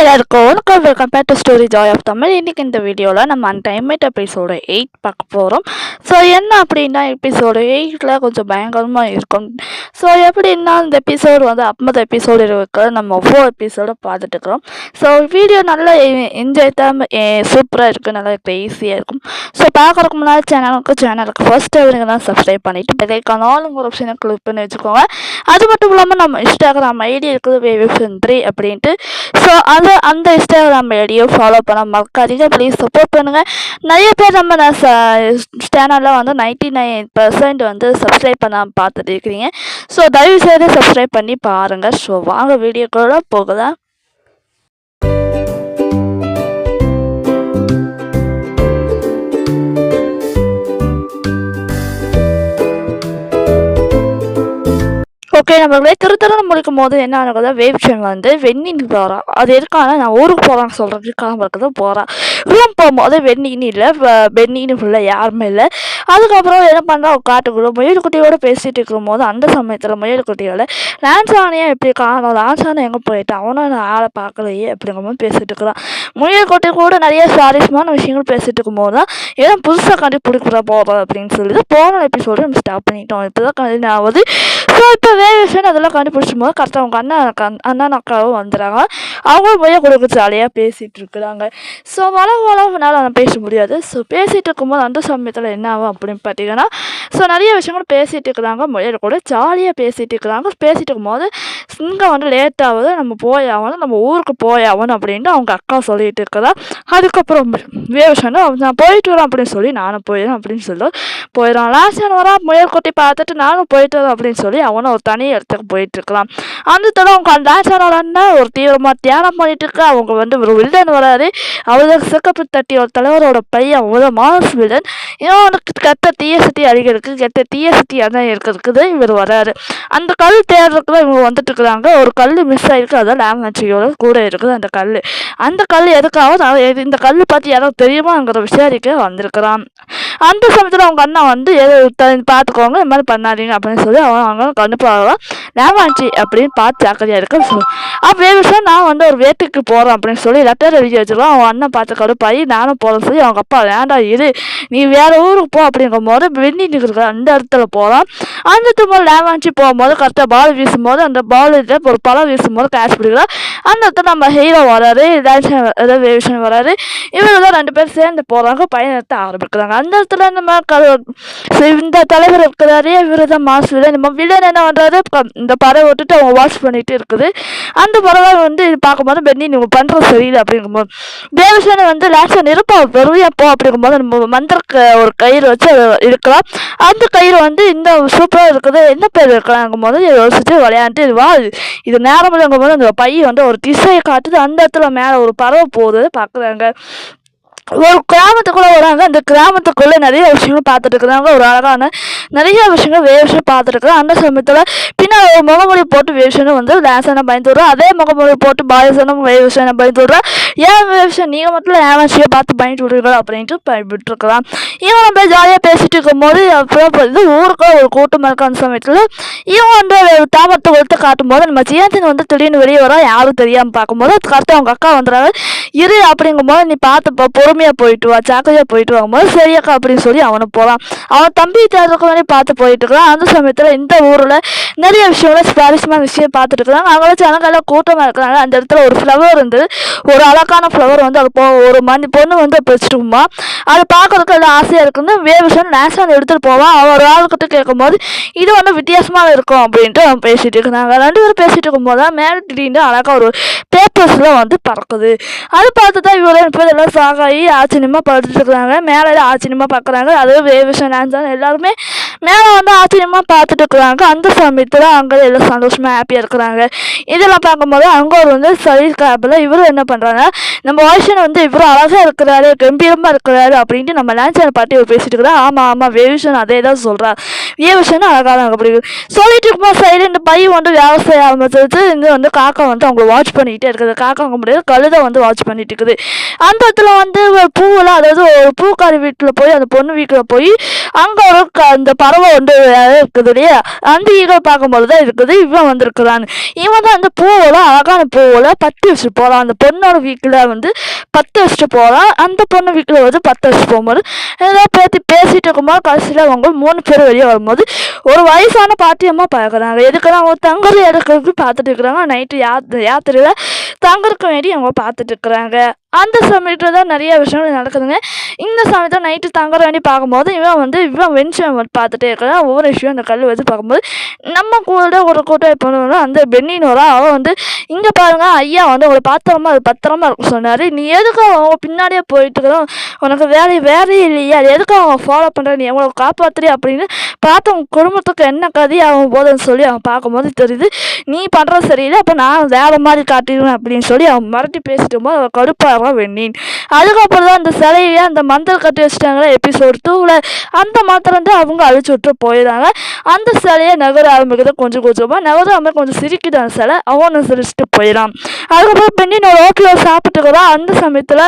எல்லாருக்கும் வணக்கம். Welcome back to story joy of Tamil இன்றைக்கி இந்த வீடியோவில் நம்ம அன்டைமேட் எபிசோடு எயிட் பார்க்க போகிறோம் ஸோ என்ன அப்படின்னா எபிசோடு எயிட்டில் கொஞ்சம் பயங்கரமாக இருக்கும். ஸோ எப்படின்னா இந்த எபிசோடு வந்து அப்பமத எபிசோடு இருக்கு. நம்ம ஒவ்வொரு எபிசோடும் பார்த்துட்டு இருக்கிறோம். ஸோ வீடியோ நல்லா என்ஜாய் தான் சூப்பராக இருக்குது நல்லா ஈஸியாக இருக்கும். ஸோ பார்க்குறக்கு முன்னாடி சேனலுக்கு சேனலுக்கு ஃபஸ்ட் அவருங்க தான் சப்ஸ்கிரைப் பண்ணிவிட்டு பெரியக்கான ஒரு ஆப்ஷனை கிளிக் பண்ணி வச்சுக்கோங்க. அது மட்டும் இல்லாமல் நம்ம இன்ஸ்டாகிராம் ஐடி இருக்குது வேவிஃபன் த்ரீ அப்படின்ட்டு. ஸோ அது ஸோ அந்த இன்ஸ்டாகிராம் ஐடியை ஃபாலோ பண்ண மறக்காதீங்க ப்ளீஸ் சப்போர்ட் பண்ணுங்கள் நிறைய பேர் நம்ம சேனலில் வந்து நைன்டி நைன் பர்சன்ட் வந்து சப்ஸ்கிரைப் பண்ண பார்த்துட்டு இருக்கிறீங்க ஸோ தயவு செய்து சப்ஸ்கிரைப் பண்ணி பாருங்கள் ஸோ வாங்க வீடியோக்களோட போகலாம். ஓகே நம்மளே திரு திரு முடிக்கும் போது என்ன ஆகுது வேவ்ஷன் வந்து வெண்ணின்னு போகிறான் அது எதுக்கான நான் ஊருக்கு போகிறான்னு சொல்கிறதுக்காக தான் போகிறான் ரூம் போகும்போது வெந்நீர் இல்லை. வெந்நீர் ஃபுல்லாக யாருமே இல்லை. அதுக்கப்புறம் என்ன பண்ணுறா காட்டுக்குள்ள முயல்குட்டியோடு பேசிகிட்டு இருக்கும்போது அந்த சமயத்தில் முயல் குட்டியோட எப்படி காணும்? லான்சானை எங்கே போயிட்டு? அவனும் நான் ஆளை பார்க்கலையே அப்படிங்கிற மாதிரி பேசிகிட்டு இருக்கிறான். முயல் கூட நிறைய சுவாரஸ்யமான விஷயங்கள் பேசிகிட்டு இருக்கும்போது தான் ஏதோ புதுசாக கண்டுபிடிக்கிற போகிறோம் அப்படின்னு சொல்லிட்டு போன எபிசோடு நம்ம ஸ்டாப் பண்ணிட்டோம். இப்போ தான் கண்டினியூ ஆகுது ஸோ இப்போ வேறு விஷயம் அதெல்லாம் கண்டுபிடிச்சும் போது கரெக்டாக அவங்க அண்ணன் அண்ணன் அக்காவும் வந்துடுறாங்க. அவங்களும் முயல் கொடுக்க ஜாலியாக பேசிகிட்டு இருக்கிறாங்க ஸோ வள வளவுனால நான் பேச முடியாது. ஸோ பேசிகிட்டு இருக்கும்போது அந்த சமயத்தில் என்ன ஆகும் அப்படின்னு பார்த்தீங்கன்னா ஸோ நிறைய விஷயங்கள் பேசிகிட்டு இருக்கிறாங்க முயல் கூட ஜாலியாக பேசிகிட்டு இருக்கிறாங்க பேசிகிட்டு இருக்கும்போது இங்கே வந்து லேட் ஆகுது. நம்ம போய் ஆகணும். நம்ம ஊருக்கு போய் ஆகணும் அப்படின்ட்டு அவங்க அக்கா சொல்லிட்டு இருக்கிறா அதுக்கப்புறம் வேவசனா நான் போயிட்டு வரேன் அப்படின்னு சொல்லி நானும் போயிடுறேன் அப்படின்னு சொல்லி. போயிடறான். லாஸ்ட் வரா முயல் கொட்டி பார்த்துட்டு நானும் போயிட்டு வரேன் அப்படின்னு சொல்லி அவனும் ஒரு தனி இடத்துக்கு போயிட்டு இருக்கலாம். அந்த தடவை அவங்க டான்ஸானோட அண்ணன் ஒரு தீவிரமாக தியானம் பண்ணிட்டு இருக்க. அவங்க வந்து ஒரு வில்லன் வராரு. அவருக்கு சிக்கப்பு தட்டி ஒரு தலைவரோட பையன். ஒரு மாஸ் வில்லன். இவனுக்கு கெட்ட தீய சக்தி அடிக்கிறதுக்கு கெட்ட தீய சக்தி அதான் இருக்கிறதுக்குது இவர் வராரு. அந்த கல் தேடுறதுக்குலாம் இவங்க வந்துட்டு இருக்கிறாங்க ஒரு கல் மிஸ் ஆயிருக்கு. அதான் லேங்காட்சியோட கூட இருக்குது அந்த கல் அந்த கல் எதுக்காக நான் இந்த கல் பற்றி யாராவது தெரியுமாங்கிற விசாரிக்க வந்திருக்கிறான். அந்த சமயத்தில் அவங்க அண்ணா வந்து எது பார்த்துக்கோங்க இந்த மாதிரி பண்ணாதீங்க அப்படின்னு சொல்லி அவங்க அவங்க கண்டுப்பாகலாம் லேமாச்சி அப்படின்னு பார்த்து ஜாக்கிரதையாக இருக்க சொல்லு. அப்போ விஷயம் நான் வந்து ஒரு வேட்டுக்கு போகிறேன் அப்படின்னு சொல்லி லெட்டர் எழுதி வச்சிருக்கோம். அவன் அண்ணன் பார்த்து கடுப்பாயி நானும் போகிறேன் சொல்லி அவங்க அப்பா வேண்டாம் இரு நீ வேறு ஊருக்கு போ அப்படிங்கும் போது வெண்ணி நிற்கிற அந்த இடத்துல போகலாம் அந்த இடத்துல லேமாச்சி போகும்போது கரெக்டாக பால் வீசும்போது அந்த பால் ஒரு பழம் வீசும்போது கேட்ச் பிடிக்கலாம் அந்த இடத்துல நம்ம ஹீரோ வராரு ஏதாவது விஷயம் வராரு. இவங்க தான் ரெண்டு பேரும் சேர்ந்து போகிறாங்க பயணத்தை ஆரம்பிக்கிறாங்க. அந்த இடத்துல நம்ம க சரி, இந்த தலைவர் இருக்கிறாரு இவர் தான் மாசு நம்ம வில்லன் என்ன பண்ணுறாரு இந்த பறவை விட்டுட்டு அவங்க வாஷ் பண்ணிட்டு இருக்குது. அந்த பறவை வந்து இது பார்க்கும்போது பெண்ணி நீங்கள் பண்ணுறது சரியில்லை அப்படிங்கும்போது தேவசேனை வந்து லாஸ்ட்டாக நிருப்பா பெருமையாக போ அப்படிங்கும்போது நம்ம மந்திரக்க ஒரு கயிறு வச்சு அதை அந்த கயிறு வந்து இந்த சூப்பராக இருக்குது. என்ன பேர் இருக்கலாங்கும் போது யோசிச்சு விளையாண்டு இது வா இது நேரம் இல்லைங்கும் போது அந்த பையன் வந்து ஒரு திசையை காட்டுது. அந்த இடத்துல மேலே ஒரு பறவை போகுது. பார்க்குறாங்க. ஒரு கிராமத்துக்குள்ளே வராங்க. அந்த கிராமத்துக்குள்ளே நிறைய விஷயங்கள் பார்த்துட்டு இருக்கிறாங்க. ஒரு அழகான நிறைய விஷயங்கள் வேஷம் பார்த்துட்டு இருக்கிறாங்க. அந்த சமயத்தில் பின்னால் ஒரு முகமொழி போட்டு வேஷனும் வந்து டான்ஸான பயந்து விட்றோம் அதே முகமொழி போட்டு பாயசனும் வேஷனை பயந்து விட்றோம் ஏன் வேஷம் நீங்கள் மட்டும் ஏன் ஏமாச்சியை பார்த்து பயந்து விடுறீர்கள் அப்படின்ட்டு பயன்பட்டுருக்கலாம் இவன் நம்ம ஜாலியாக பேசிகிட்டு இருக்கும்போது அப்புறம் இது ஊருக்கு ஒரு கூட்டமாக இருக்க. அந்த சமயத்தில் இவன் வந்து தாமத்தை கொடுத்து காட்டும்போது நம்ம ஜியாந்தின் வந்து திடீர்னு வெளியே வரோம் யாரும் தெரியாமல் பார்க்கும்போது கரெக்டாக அவங்க அக்கா வந்துடுறாங்க. இரு அப்படிங்கும்போது நீ பார்த்து போ பொறுமையாக போயிட்டு வா ஜாக்கிரதையாக போயிட்டு வாங்கும்போது சரியாக்கா அப்படின்னு சொல்லி அவனை போகிறான் அவன் தம்பி தேர்தலுக்கு பார்த்து போயிட்டு அந்த சமயத்தில் இந்த ஊரில் நிறைய விஷயங்கள சுவாரஸ்யமான விஷயம் பார்த்துட்டு இருக்கிறாங்க அங்கே வச்சு அழகால கூட்டமாக இருக்கிறாங்க. அந்த இடத்துல ஒரு ஃப்ளவர் இருந்தது. ஒரு அழகான ஃப்ளவர் வந்து அது போ ஒரு மணி பொண்ணு வந்து பிடிச்சிட்டுமா அதை பார்க்கறதுக்கு எல்லாம் ஆசையாக இருக்குன்னு வேவிஷன் நேஷனல் எடுத்துகிட்டு போவான். அவன் ஒரு ஆளுக்கிட்ட கேட்கும்போது இது வந்து வித்தியாசமாக இருக்கும் அப்படின்ட்டு அவன் பேசிகிட்டு இருக்கிறாங்க ரெண்டு பேரும் பேசிகிட்டு இருக்கும்போது தான் மேலே திடீர்னு அழகாக ஒரு பேப்பர்ஸில் வந்து பறக்குது. அது பார்த்து தான் இவ்வளோ பேர் எல்லாம் சாகாயி ஆச்சரியமாக படுத்துட்டு இருக்கிறாங்க. மேலே ஆச்சரியமாக பார்க்குறாங்க. அதுவும் வேவிஷன் ஆன்சன் எல்லாருமே மேலே வந்து ஆச்சரியமாக பார்த்துட்டு இருக்கிறாங்க. அந்த சமயத்தில் அங்கே எல்லாம் சந்தோஷமாக ஹாப்பியாக இருக்கிறாங்க. இதெல்லாம் பார்க்கும்போது அங்கே ஒரு வந்து சரி கேப்பில் இவரும் என்ன பண்ணுறாங்க நம்ம வாய்ஷன் வந்து இவ்வளோ அழகாக இருக்கிறாரு கம்பீரமாக இருக்கிறாரு அப்படின்ட்டு நம்ம லான்ச்சனை பாட்டி இவர் பேசிட்டு இருக்கிறா ஆமாம் ஆமாம் வேவிஷன் அதே தான் சொல்கிறார் வேவிஷன் அழகாக தான் அப்படி சொல்லிட்டு இருக்கும்போது சைடு இந்த பையன் வந்து விவசாயம் ஆரம்பிச்சது இங்கே வந்து காக்கா வந்து அவங்க வாட்ச் பண்ணிக்கிட்டே இருக்குது. காக்கா அவங்க முடியாது கழுதை வந்து வாட்ச் பண்ணிட்டு இருக்குது. அந்த இடத்துல வந்து பூவெல்லாம் அதாவது ஒரு பூக்காரி வீட்டில் போய் அந்த பொண்ணு வீட்டில் போய் அங்கே ஒரு க அந்த பறவை வந்து இருக்குது இல்லையா? அந்த ஈகை பார்க்கும்போது தான் இருக்குது இவன் வந்திருக்கிறான். இவன் தான் அந்த பூவெல்லாம் அழகான பூவெல்லாம் பத்து வச்சுட்டு போகிறான் அந்த பொண்ணோட வீட்டில் வந்து பத்து வச்சுட்டு போகிறான் அந்த பொண்ணு வீட்டில் வந்து பத்து வச்சுட்டு போகும்போது ஏதோ பேசி பேசிட்டு இருக்கும்போது கடைசியில் அவங்க மூணு பேர் வெளியே வரும்போது ஒரு வயசான பாட்டியம்மா பார்க்குறாங்க. எதுக்குன்னா அவங்க தங்குறது எடுக்கிறது பார்த்துட்டு இருக்கிறாங்க. நைட்டு யாத் யாத்திரையில் தங்குறதுக்கு வேண்டி அவங்க பார்த்துட்டு இருக்கிறாங்க. அந்த சமயத்தில் தான் நிறைய விஷயங்கள் நடக்குதுங்க. இந்த சமயத்தில் நைட்டு தங்குற வேண்டி பார்க்கும்போது இவன் வந்து இவன் வென்ஷன் பார்த்துட்டே இருக்கிறான் ஒவ்வொரு விஷயம் அந்த கல் வச்சு பார்க்கும்போது நம்ம கூட ஒரு கூட்டம் இப்போ அந்த பெண்ணினோரா அவன் வந்து இங்கே பாருங்க ஐயா வந்து உங்களை பாத்திரமா அது பத்திரமா இருக்கும் சொன்னார். நீ எதுக்கு அவங்க பின்னாடியே போயிட்டு இருக்கிறோம் உனக்கு வேலை வேலையே இல்லையா. அது எதுக்கு அவன் ஃபாலோ பண்ணுற நீ எவ்வளோ காப்பாத்துறி அப்படின்னு பார்த்து உன் குடும்பத்துக்கு என்ன கதி அவன் போதுன்னு சொல்லி அவன் பார்க்கும்போது தெரியுது நீ பண்ணுறது சரியில்லை. அப்போ நான் வேறு மாதிரி காட்டிடுவேன் அப்படின்னு சொல்லி அவன் மிரட்டி பேசிட்டு போது அவன் கடுப்பாக வெண்ணீன் அதுக்கப்புறம் தான் அந்த சிலையை அந்த மந்திரம் கட்டி வச்சுட்டாங்களே எபிசோட் டூவில் அந்த மாத்திரம் தான் அவங்க அழிச்சு விட்டு போயிடுறாங்க. அந்த சிலையை நகர ஆரம்பிக்கிறது கொஞ்சம் கொஞ்சமாக நகராமல் கொஞ்சம் சிரிக்குது அந்த சிலை. அவனும் சிரிச்சுட்டு போயிடான் அதுக்கப்புறம் பெண்ணின் ரோட்டில் சாப்பிட்டுக்கிறா அந்த சமயத்தில்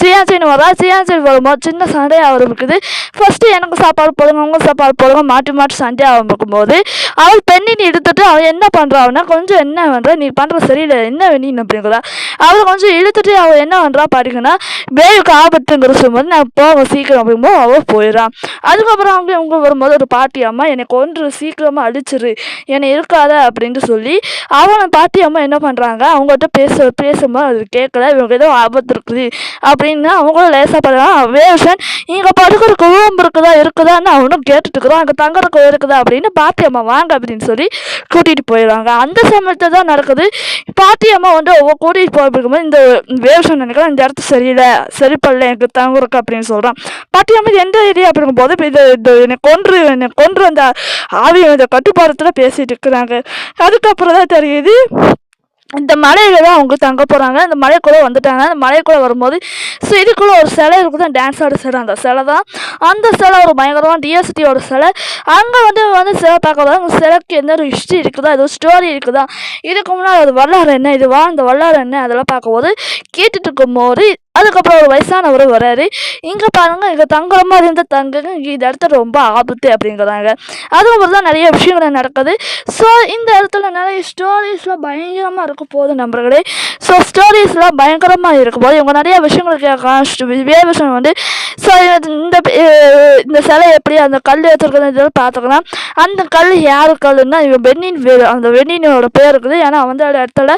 சியாச்சின்னு வரா. சியாச்சின் வரும்போது சின்ன சண்டை ஆரம்பிக்குது. ஃபஸ்ட்டு எனக்கு சாப்பாடு போடுங்க அவங்க சாப்பாடு போடுங்க மாட்டி மாட்டி சண்டை ஆரம்பிக்கும் போது அவள் பெண்ணின் எடுத்துட்டு அவள் என்ன பண்ணுறான்னா கொஞ்சம் என்ன பண்ணுற நீ பண்ணுற சரியில்லை என்ன வெண்ணின் அப்படிங்கிறா. அவள் கொஞ்சம் இழுத்துட்டு அவள் என்ன பண்ணுறா பாத்தீங்கன்னா வேலுக்கு ஆபத்துங்கிற சொல்லும்போது நான் போவேன் சீக்கிரம் அப்படிங்கும்போது அவள் போயிடறான். அதுக்கப்புறம் அவங்க இவங்க வரும்போது ஒரு பாட்டி அம்மா என்னை கொன்று சீக்கிரமாக அடிச்சிரு என்னை இருக்காத அப்படின்ட்டு சொல்லி அவனை பாட்டி அம்மா என்ன பண்ணுறாங்க அவங்ககிட்ட பேச பேசும்போது அது கேட்கல இவங்க ஏதோ ஆபத்து இருக்குது அப்படின்னு அவங்களும் லேசாக பண்ணுறான் வேஷன் இங்கே படுக்கிறதுக்கு ரூம் இருக்குதா இருக்குதான்னு அவனும் கேட்டுட்டு இருக்கிறான் அங்கே தங்குறதுக்கு இருக்குதா அப்படின்னு பாட்டி அம்மா வாங்க அப்படின்னு சொல்லி கூட்டிகிட்டு போயிடுறாங்க. அந்த சமயத்தில் தான் நடக்குது பாட்டி அம்மா வந்து கூட்டிகிட்டு போயிருக்கும்போது இந்த வேஷன் நினைக்கிறேன் இந்த இடத்த சரியில்லை சரிப்படல எனக்கு தங்குறக்கு அப்படின்னு சொல்கிறான் பாட்டி அமைதி எந்த ஏரியா அப்படிங்கும் போது இது இது என்னை கொன்று என்னை கொன்று அந்த ஆவி இந்த கட்டுப்பாடத்தில் பேசிகிட்டு இருக்கிறாங்க. அதுக்கப்புறம் தான் தெரியுது இந்த மலையில தான் அவங்க தங்க போகிறாங்க அந்த மலைக்குள்ளே வந்துட்டாங்க. அந்த மலைக்குள்ளே வரும்போது ஸோ இதுக்குள்ளே ஒரு சிலை இருக்குது டான்ஸ் ஆட சிலை. அந்த சிலை தான். அந்த சிலை ஒரு பயங்கரமான டிஎஸ்டியோட சிலை. அங்கே வந்து வந்து சிலை பார்க்க அந்த சிலைக்கு எந்த ஒரு ஹிஸ்ட்ரி இருக்குதா? ஏதோ ஸ்டோரி இருக்குதா? இதுக்கு முன்னாடி அது வரலாறு என்ன? இது வாழ்ந்த வரலாறு என்ன? அதெல்லாம் பார்க்கும்போது கேட்டுட்டு இருக்கும்போது அதுக்கப்புறம் ஒரு வயசானவர் வராரு. இங்கே பாருங்கள் இங்கே தங்குற மாதிரி இருந்த தங்குங்க. இங்கே இந்த இடத்துல ரொம்ப ஆபத்து அப்படிங்கிறாங்க. அதுக்கப்புறம் தான் நிறைய விஷயங்கள் நடக்குது. ஸோ இந்த இடத்துல நிறைய ஸ்டோரிஸ்லாம் பயங்கரமாக இருக்க போகுது நம்பர்களே ஸோ ஸ்டோரிஸ்லாம் பயங்கரமாக இருக்கும் போது இவங்க நிறைய விஷயங்கள் கேட்கலாம் விஷயம் வந்து ஸோ இந்த இந்த சிலை எப்படி அந்த கல் எடுத்துருக்கிறது இதெல்லாம் பார்த்துக்கலாம். அந்த கல் யார் கல்லுன்னா இவன் பெண்ணின் பேர் அந்த பெண்ணினோட பேர் இருக்குது. ஏன்னா வந்து அந்த இடத்துல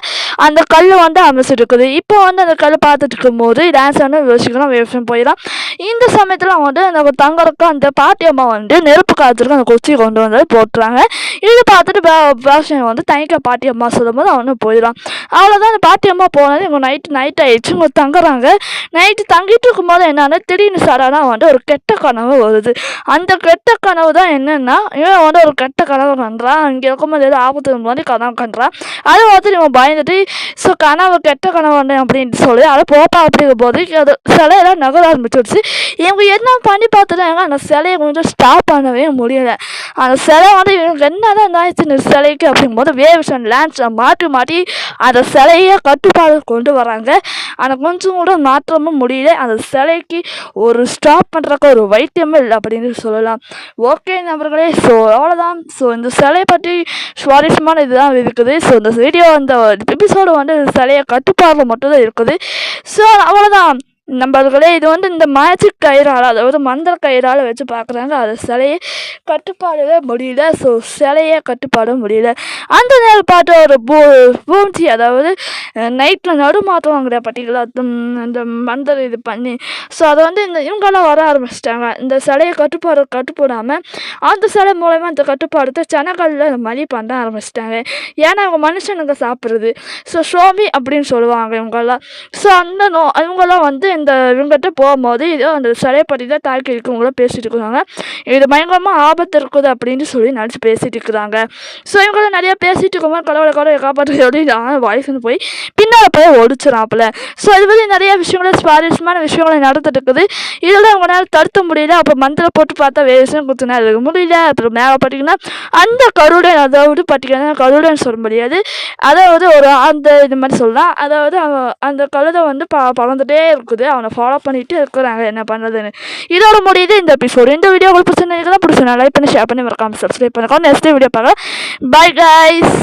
அந்த கல் வந்து அமைச்சிட்டு இருக்குது இப்போ வந்து அந்த கல் பார்த்துட்டு இருக்கும்போது டான்ஸ் வந்து யோசிக்கலாம் வேஷம் போயிடலாம் இந்த சமயத்தில் அவன் வந்து நம்ம தங்கறக்கு அந்த பாட்டி அம்மா வந்து நெருப்பு காலத்துக்கு அந்த குச்சி கொண்டு வந்து போட்டுறாங்க. இது பார்த்துட்டு வேஷம் வந்து தனிக்க பாட்டி அம்மா சொல்லும்போது அவனும் போயிடலாம் அவ்வளோதான் அந்த பாட்டி அம்மா போனது. இவங்க நைட்டு நைட் ஆயிடுச்சு. இவங்க தங்குறாங்க. நைட்டு தங்கிட்டு இருக்கும்போது என்னன்னா திடீர்னு சடனாக வந்து ஒரு கெட்ட கனவு வருது. அந்த கெட்ட கனவு தான் என்னன்னா இவன் வந்து ஒரு கெட்ட கனவு கண்டுறான் அங்கே இருக்கும்போது ஏதோ ஆபத்து மாதிரி கனவு கண்டுறான் அதை பார்த்துட்டு இவன் பயந்துட்டு ஸோ கனவு கெட்ட கனவு அப்படின்னு சொல்லி அதை போப்பா அப்படி போது அது சிலையெல்லாம் நகர ஆரம்பிச்சிடுச்சு இவங்க என்ன பண்ணி பார்த்துட்டாங்க அந்த சிலையை கொஞ்சம் ஸ்டாப் பண்ணவே முடியல. அந்த சிலை வந்து இவங்க என்னதான் இருந்தாச்சு இந்த சிலைக்கு அப்படிங்கும்போது வேவிஷன் லேண்ட்ஸை மாற்றி மாட்டி அந்த சிலையை கட்டுப்பாடு கொண்டு வராங்க. ஆனால் கொஞ்சம் கூட மாற்றமும் முடியல. அந்த சிலைக்கு ஒரு ஸ்டாப் பண்ணுறக்கு ஒரு வைத்தியமே இல்லை அப்படின்னு சொல்லலாம். ஓகே நபர்களே ஸோ அவ்வளோதான் ஸோ இந்த சிலையை பற்றி சுவாரஸ்யமான இதுதான் இருக்குது. ஸோ இந்த வீடியோ அந்த எபிசோடு வந்து சிலையை கட்டுப்பாடில் மட்டும்தான் இருக்குது. ஸோ அவ்வளோதான் நம்பர்களே இது வந்து இந்த மேஜிக் கயிறால் அதாவது மந்திர கயிறால் வச்சு பார்க்குறாங்க அது சிலையை கட்டுப்பாடவே முடியல. ஸோ சிலையை கட்டுப்பாட முடியல. அந்த நேரம் பார்த்து ஒரு பூ பூஞ்சி அதாவது நைட்டில் நடுமாற்றுவாங்க பார்த்தீங்களா உம், அந்த மந்திர இது பண்ணி ஸோ அதை வந்து இந்த இவங்கெல்லாம் வர ஆரம்பிச்சிட்டாங்க. இந்த சிலையை கட்டுப்பாடு கட்டுப்படாமல் அந்த சிலை மூலயமா அந்த கட்டுப்பாடு ஜனங்களில் மலி பண்ண ஆரம்பிச்சிட்டாங்க. ஏன்னா அவங்க மனுஷனுங்க சாப்பிட்றது. ஸோ ஷோமி அப்படின்னு சொல்லுவாங்க இவங்கெல்லாம். ஸோ அந்த நோ இவங்கெல்லாம் வந்து இந்த இவங்ககிட்ட போகும்போது இதோ அந்த சிலையை பற்றி தான் தாக்கி இருக்கவங்கள பேசிகிட்டு இருக்கிறாங்க. இது பயங்கரமாக ஆபத்து இருக்குது அப்படின்னு சொல்லி நினச்சி பேசிகிட்டு இருக்கிறாங்க. ஸோ இவங்கள நிறையா பேசிகிட்டு இருக்கும்போது கடவுளை கடவுளை காப்பாற்று அப்படின்னு வாய்ஸ்னு போய் பின்னால் போய் ஒடிச்சிடாப்புல ஸோ இது மாதிரி நிறைய விஷயங்கள சுவாரஸ்யமான விஷயங்களை நடந்துட்டு இருக்குது. இதெல்லாம் அவங்களால தடுத்த முடியல. அப்போ மந்திரம் போட்டு பார்த்தா வேசம் குத்துனா அதுக்கு முடியல. அப்புறம் மேலே பார்த்தீங்கன்னா அந்த கருடன் அதாவது பார்த்தீங்கன்னா கருடன் சொல்ல முடியாது. அதாவது ஒரு அந்த இது மாதிரி சொல்லலாம். அதாவது அந்த கழுதை வந்து ப பறந்துட்டே இருக்குது. அவனை ஃபாலோ பண்ணிட்டு இருக்கிறாங்க. என்ன பண்ணுறதுன்னு இதோட முடியுது இந்த எபிசோடு இந்த வீடியோ உங்களுக்கு பிடிச்சிருந்தா பிடிச்சிருந்தா லைக் பண்ணி ஷேர் பண்ணி மறக்காம சப்ஸ்கிரைப் பண்ணிக்கோ நெக்ஸ்ட் வீடியோ பார்க்கலாம். Bye guys